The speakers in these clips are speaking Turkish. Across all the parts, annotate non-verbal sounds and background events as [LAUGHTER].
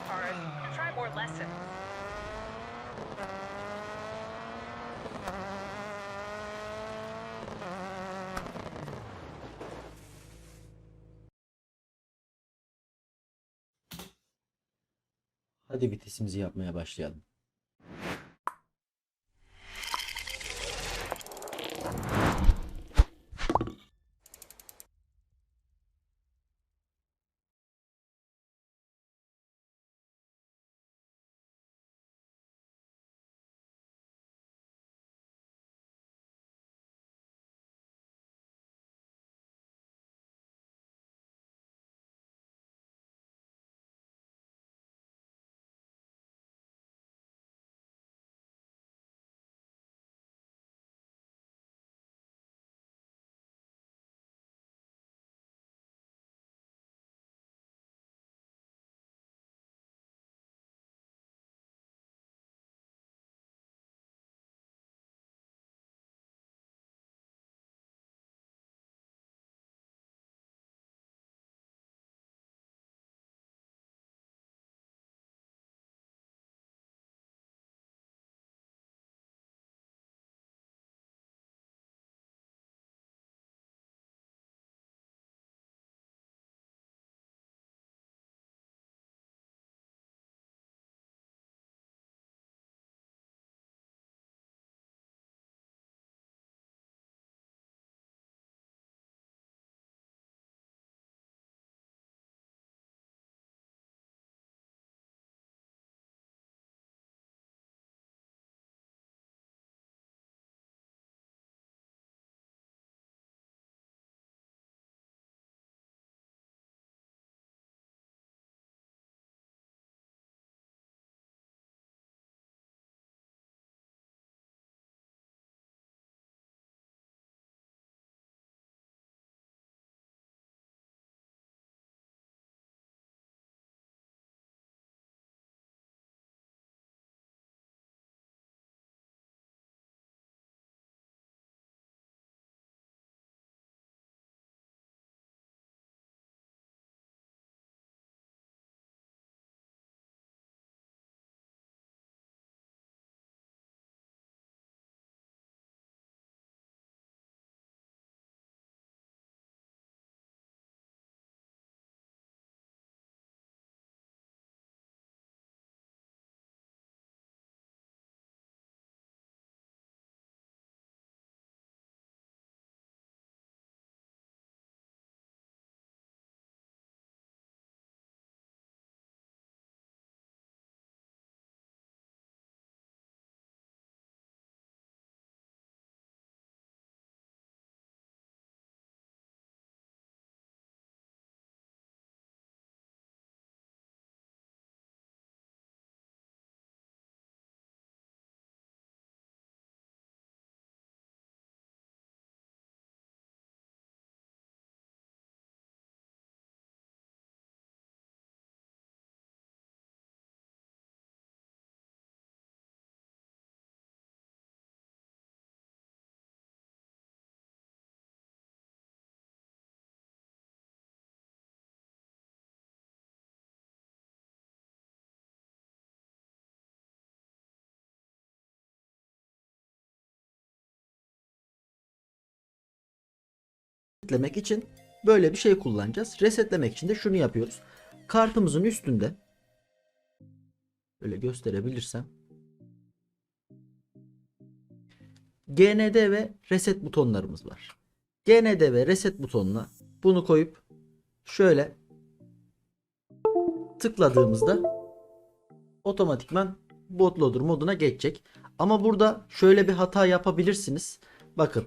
a lesson. Hadi vitesimizi yapmaya başlayalım. Resetlemek için böyle bir şey kullanacağız. Resetlemek için de şunu yapıyoruz. Kartımızın üstünde böyle gösterebilirsem GND ve reset butonlarımız var. GND ve reset butonuna bunu koyup şöyle tıkladığımızda otomatikman bootloader moduna geçecek. Ama burada şöyle bir hata yapabilirsiniz. Bakın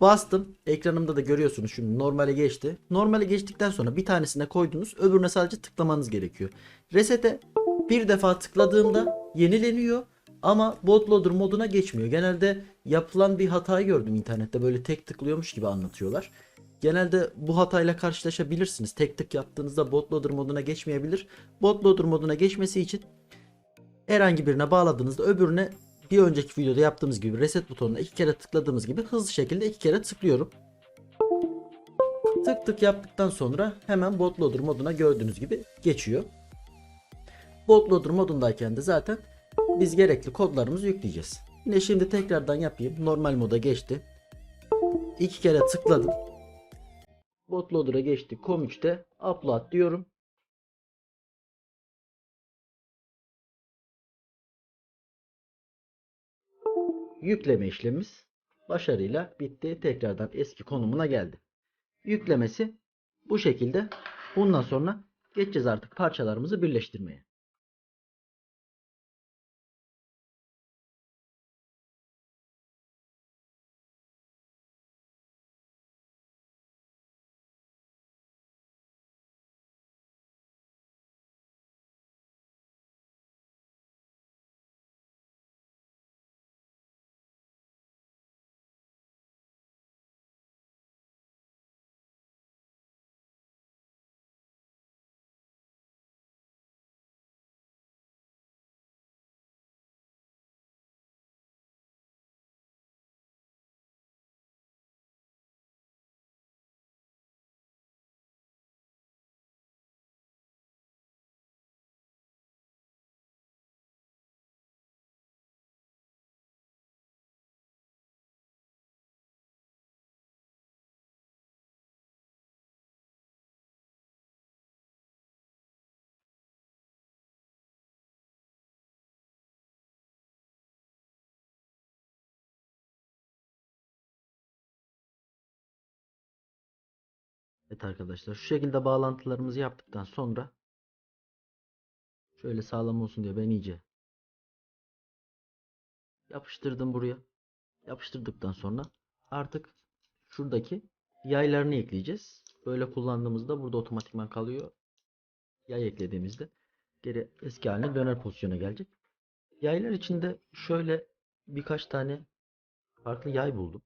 Bastım. Ekranımda da görüyorsunuz şimdi normale geçti. Normale geçtikten sonra bir tanesine koydunuz. Öbürüne sadece tıklamanız gerekiyor. Reset'e bir defa tıkladığımda yenileniyor. Ama bootloader moduna geçmiyor. Genelde yapılan bir hatayı gördüm internette. Böyle tek tıklıyormuş gibi anlatıyorlar. Genelde bu hatayla karşılaşabilirsiniz. Tek tık yaptığınızda bootloader moduna geçmeyebilir. Bootloader moduna geçmesi için herhangi birine bağladığınızda öbürüne bir önceki videoda yaptığımız gibi reset butonuna iki kere tıkladığımız gibi hızlı şekilde iki kere tıklıyorum. Tık tık yaptıktan sonra hemen bootloader moduna gördüğünüz gibi geçiyor. Bootloader modundayken de zaten biz gerekli kodlarımızı yükleyeceğiz. Yine şimdi tekrardan yapayım. Normal moda geçti. İki kere tıkladım. Bootloader'a geçti. Com3'te upload diyorum. Yükleme işlemimiz başarıyla bitti. Tekrardan eski konumuna geldi. Yüklemesi bu şekilde. Bundan sonra geçeceğiz artık parçalarımızı birleştirmeye. Evet arkadaşlar şu şekilde bağlantılarımızı yaptıktan sonra şöyle sağlam olsun diye ben iyice yapıştırdım buraya. Yapıştırdıktan sonra artık şuradaki yaylarını ekleyeceğiz. Böyle kullandığımızda burada otomatikman kalıyor. Yay eklediğimizde geri eski haline döner pozisyona gelecek. Yaylar içinde şöyle birkaç tane farklı yay buldum.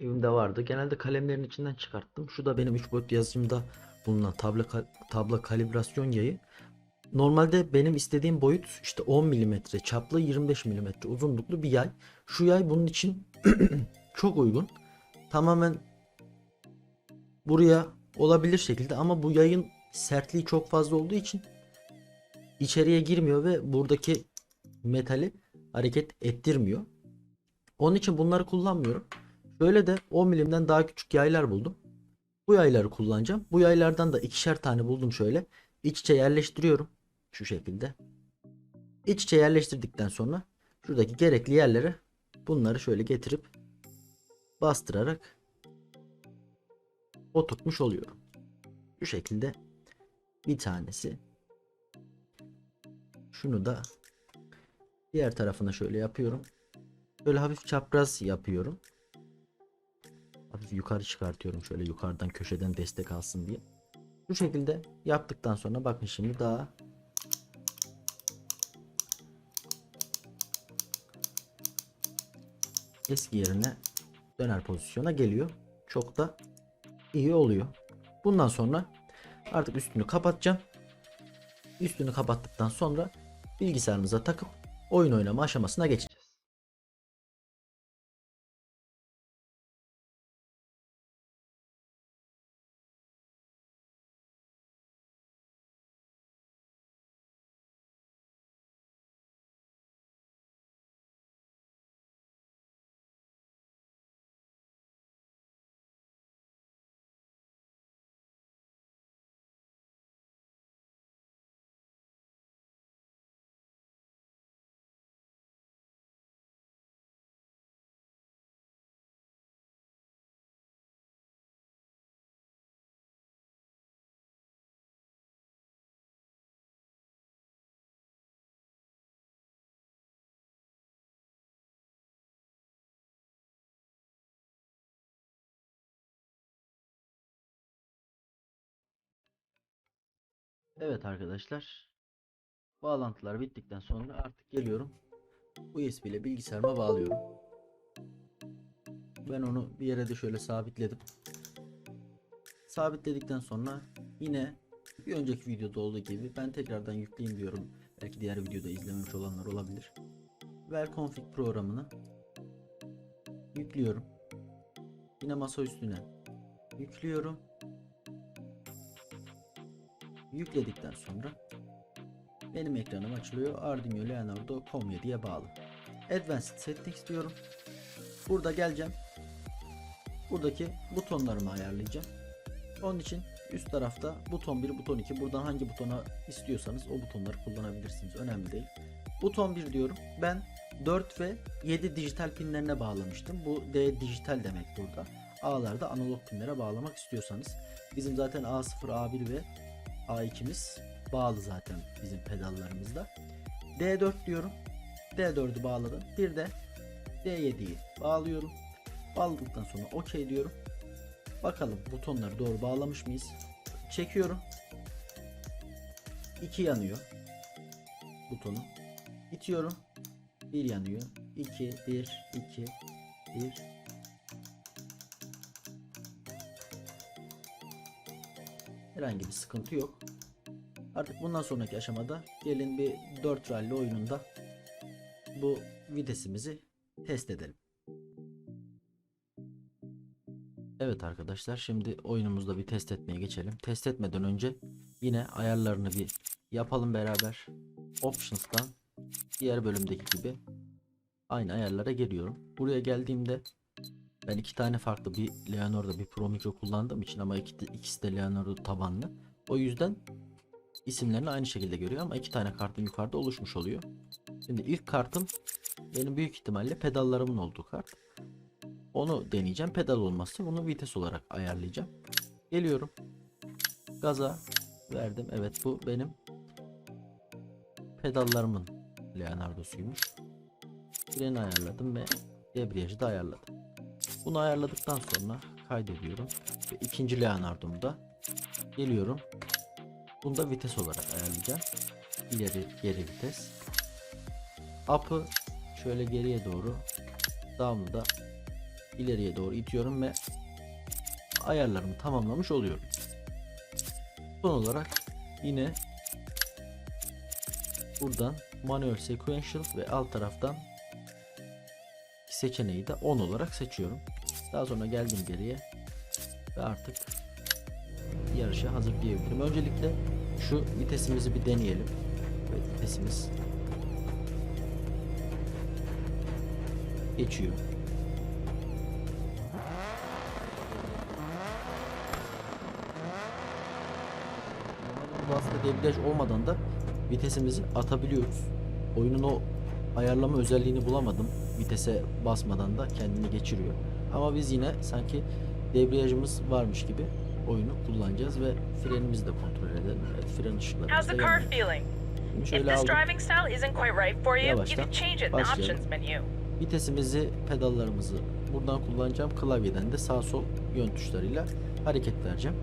Evimde vardı. Genelde kalemlerin içinden çıkarttım. Şu da benim 3 boyut yazıcımda bulunan tabla, tabla kalibrasyon yayı. Normalde benim istediğim boyut işte 10 mm çaplı 25 mm uzunluklu bir yay. Şu yay bunun için [CLEARS THROAT] çok uygun. Tamamen buraya olabilir şekilde ama bu yayın sertliği çok fazla olduğu için içeriye girmiyor ve buradaki metali hareket ettirmiyor. Onun için bunları kullanmıyorum. Böyle de 10 milimden daha küçük yaylar buldum. Bu yayları kullanacağım. Bu yaylardan da ikişer tane buldum şöyle. İç içe yerleştiriyorum. Şu şekilde. İç içe yerleştirdikten sonra şuradaki gerekli yerlere bunları şöyle getirip bastırarak oturtmuş oluyorum. Şu şekilde bir tanesi. Şunu da diğer tarafına şöyle yapıyorum. Böyle hafif çapraz yapıyorum. Hafif yukarı çıkartıyorum şöyle yukarıdan köşeden destek alsın diye. Bu şekilde yaptıktan sonra bakın şimdi daha eski yerine döner pozisyona geliyor. Çok da iyi oluyor. Bundan sonra artık üstünü kapatacağım. Üstünü kapattıktan sonra bilgisayarımıza takıp oyun oynama aşamasına geçeceğiz. Evet arkadaşlar. Bağlantılar bittikten sonra artık geliyorum. USB ile bilgisayarıma bağlıyorum. Ben onu bir yere de şöyle sabitledim. Sabitledikten sonra yine bir önceki videoda olduğu gibi ben tekrardan yükleyeyim diyorum. Belki diğer videoda izlememiş olanlar olabilir. Ver config programını yüklüyorum. Yine masa üstüne yüklüyorum. Yükledikten sonra benim ekranım açılıyor. Arduino Leonardo Comya diye bağlı. Advanced Settings diyorum. Burada geleceğim. Buradaki butonlarımı ayarlayacağım. Onun için üst tarafta buton 1, buton 2. Buradan hangi butona istiyorsanız o butonları kullanabilirsiniz. Önemli değil. Buton 1 diyorum. Ben 4 ve 7 dijital pinlerine bağlamıştım. Bu D dijital demek burada. A'larda analog pinlere bağlamak istiyorsanız. Bizim zaten A0, A1 ve A2'miz bağlı zaten bizim pedallarımızda. D4 diyorum. D4'ü bağladım. Bir de D7'yi bağlıyorum. Bağladıktan sonra OK diyorum. Bakalım butonları doğru bağlamış mıyız? Çekiyorum. 2 yanıyor. Butonu. İtiyorum. 1 yanıyor. 2 1 2 1 Herhangi bir sıkıntı yok. Artık bundan sonraki aşamada gelin bir 4 rally oyununda bu vitesimizi test edelim. Evet arkadaşlar şimdi oyunumuzda bir test etmeye geçelim. Test etmeden önce yine ayarlarını bir yapalım beraber. Options'tan diğer bölümdeki gibi aynı ayarlara geliyorum. Buraya geldiğimde ben iki tane farklı bir Leonardo bir Pro Micro kullandığım için ama iki, ikisi de Leonardo tabanlı. O yüzden isimlerini aynı şekilde görüyor ama iki tane kartım yukarıda oluşmuş oluyor. Şimdi ilk kartım benim büyük ihtimalle pedallarımın olduğu kart. Onu deneyeceğim. Pedal olmazsa bunu vites olarak ayarlayacağım. Geliyorum. Gaza verdim. Evet bu benim pedallarımın Leonardo'suymuş. Freni ayarladım ve debriyajı da ayarladım. Bunu ayarladıktan sonra kaydediyorum. Ve ikinci Leonardo'mda geliyorum. Bunu da vites olarak ayarlayacağım. İleri geri vites. Up'ı şöyle geriye doğru down'u da ileriye doğru itiyorum ve ayarlarımı tamamlamış oluyorum. Son olarak yine buradan manuel sequential ve alt taraftan seçeneği de 10 olarak seçiyorum. Daha sonra geldim geriye ve artık yarışa hazır diyebilirim. Öncelikle şu vitesimizi bir deneyelim. Evet vitesimiz geçiyor. Aslında debriyaj olmadan da vitesimizi atabiliyoruz. Oyunun o ayarlama özelliğini bulamadım. Vitese basmadan da kendini geçiriyor. Ama biz yine sanki debriyajımız varmış gibi oyunu kullanacağız ve frenimizi de kontrol edelim. Evet, fren ışıklarımız da yanıyor. Şimdi şöyle aldım. Yavaştan başlayalım. Vitesimizi, pedallarımızı buradan kullanacağım. Klavyeden de sağ sol yön tuşlarıyla hareket vereceğim.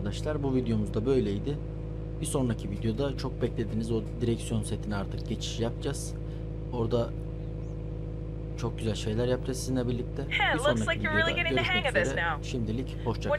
Arkadaşlar bu videomuz da böyleydi. Bir sonraki videoda çok beklediğiniz o direksiyon setine artık geçiş yapacağız. Orada çok güzel şeyler yapacağız sizinle birlikte. Bir sonraki videoda görüşmek üzere. Şimdilik hoşça